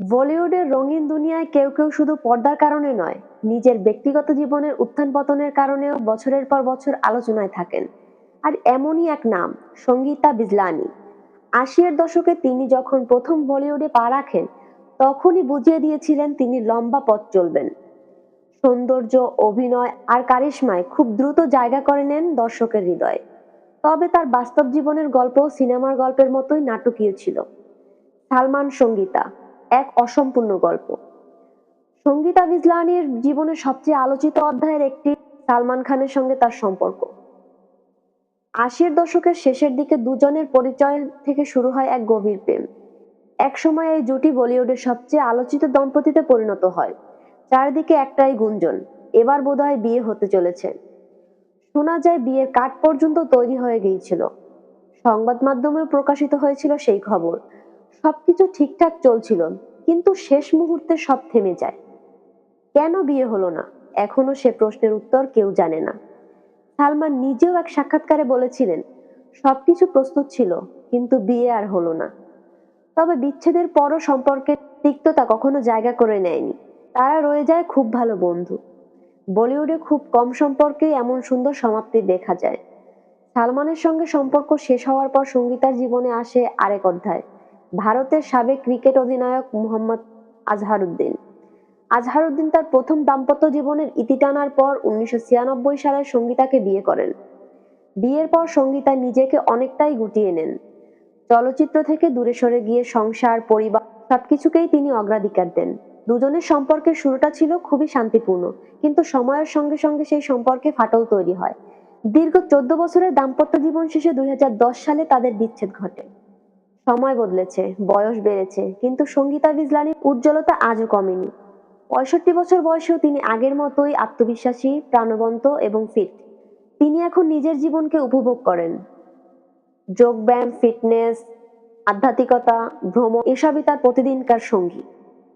বলিউডের রঙিন দুনিয়ায় কেউ কেউ শুধু পর্দার কারণে নয়, নিজের ব্যক্তিগত জীবনের উত্থান পতনের কারণেও বছরের পর বছর আলোচনায় থাকেন। আর এমনই এক নাম, সঙ্গীতা বিজলানি। আশিয়ার দশকে তিনি যখন প্রথম বলিউডে পা রাখেন, তখনই বুঝিয়ে দিয়েছিলেন তিনি লম্বা পথ চলবেন। সৌন্দর্য, অভিনয় আর কারিশমায় খুব দ্রুত জায়গা করে নেন দর্শকের হৃদয়ে। তবে তার বাস্তব জীবনের গল্প সিনেমার গল্পের মতোই নাটকীয় ছিল। সালমান সঙ্গীতা এক অসম্পূর্ণ গল্প। সঙ্গীতা বিজলানির জীবনের সবচেয়ে আলোচিত অধ্যায়ের একটি সালমান খানের সঙ্গে তার সম্পর্ক। আশির দশকের শেষের দিকে দুজনের পরিচয় থেকে শুরু হয় এক গভীর প্রেম। একসময় এই জুটি বলিউডের সবচেয়ে আলোচিত দম্পতিতে পরিণত হয়। চারিদিকে একটাই গুঞ্জন, এবার বোধহয় বিয়ে হতে চলেছে। শোনা যায় বিয়ের কার্ড পর্যন্ত তৈরি হয়ে গিয়েছিল। সংবাদ মাধ্যমে প্রকাশিত হয়েছিল সেই খবর। সবকিছু ঠিকঠাক চলছিল, কিন্তু শেষ মুহূর্তে সব থেমে যায়। কেন বিয়ে হলো না? এখনও সে প্রশ্নের উত্তর কেউ জানে না। সালমান নিজেও এক সাক্ষাৎকারে বলেছিলেন, সবকিছু প্রস্তুত ছিল, কিন্তু বিয়ে আর হলো না। তবে বিচ্ছেদের পরও সম্পর্কের তিক্ততা কখনো জায়গা করে নেয়নি। তারা রয়ে যায় খুব ভালো বন্ধু। বলিউডে খুব কম সম্পর্কে এমন সুন্দর সমাপ্তি দেখা যায়। সালমানের সঙ্গে সম্পর্ক শেষ হওয়ার পর সঙ্গীতার জীবনে আসে আরেক অধ্যায়। ভারতের সাবেক ক্রিকেট অধিনায়ক মোহাম্মদ আজহারউদ্দিন। আজহারউদ্দিন তার প্রথম দাম্পত্য জীবনের ইতি টানার পর উনিশশো ছিয়ানব্বই সালে সঙ্গীতাকে বিয়ে করেন। বিয়ের পর সঙ্গীতা নিজেকে অনেকটাই গুটিয়ে নেন। চলচ্চিত্র থেকে দূরে সরে গিয়ে সংসার, পরিবার সবকিছুকেই তিনি অগ্রাধিকার দেন। দুজনের সম্পর্কের শুরুটা ছিল খুবই শান্তিপূর্ণ, কিন্তু সময়ের সঙ্গে সঙ্গে সেই সম্পর্কে ফাটল তৈরি হয়। দীর্ঘ চোদ্দ বছরের দাম্পত্য জীবন শেষে দুই হাজার দশ সালে তাদের বিচ্ছেদ ঘটে। সময় বদলেছে, বয়স বেড়েছে, কিন্তু সঙ্গীতা বিজলানির উজ্জ্বলতা আজও কমেনি। পঁয়ষট্টি বছর বয়সেও তিনি আগের মতোই আত্মবিশ্বাসী, প্রাণবন্ত এবং ফিট তিনি এখন নিজের জীবনকে উপভোগ করেন। যোগব্যায়াম ফিটনেস আধ্যাত্মিকতা, ভ্রমণ, এসবই তার প্রতিদিনকার সঙ্গী।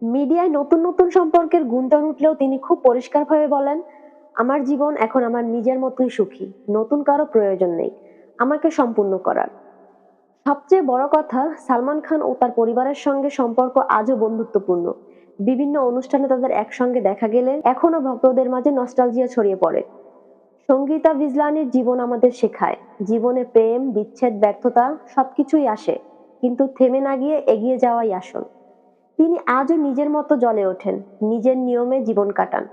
মিডিয়ায় নতুন নতুন সম্পর্কের গুঞ্জন উঠলেও তিনি খুব পরিষ্কারভাবে বলেন, আমার জীবন এখন আমার নিজের মতোই সুখী। নতুন কারও প্রয়োজন নেই। আমাকে সম্পূর্ণ করার। সবচেয়ে বড় কথা, সালমান খান ও তার পরিবারের সঙ্গে সম্পর্ক আজও বন্ধুত্বপূর্ণ। বিভিন্ন অনুষ্ঠানে তাদের একসঙ্গে দেখা গেলে এখনও ভক্তদের মাঝে নস্টালজিয়া ছড়িয়ে পড়ে। সঙ্গীতা বিজলানির জীবন আমাদের শেখায়। জীবনে প্রেম, বিচ্ছেদ, ব্যর্থতা সবকিছুই আসে, কিন্তু থেমে না গিয়ে এগিয়ে যাওয়াই আসল। তিনি আজও নিজের মতো জ্বলে ওঠেন, নিজের নিয়মে জীবন কাটান।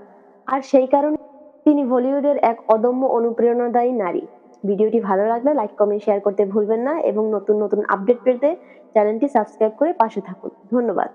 আর সেই কারণে তিনি বলিউডের এক অদম্য অনুপ্রেরণাদায়ী নারী। ভিডিওটি ভালো লাগলে লাইক কমেন্ট শেয়ার করতে ভুলবেন না এবং নতুন নতুন আপডেট পেতে চ্যানেলটি সাবস্ক্রাইব করে পাশে থাকুন। ধন্যবাদ।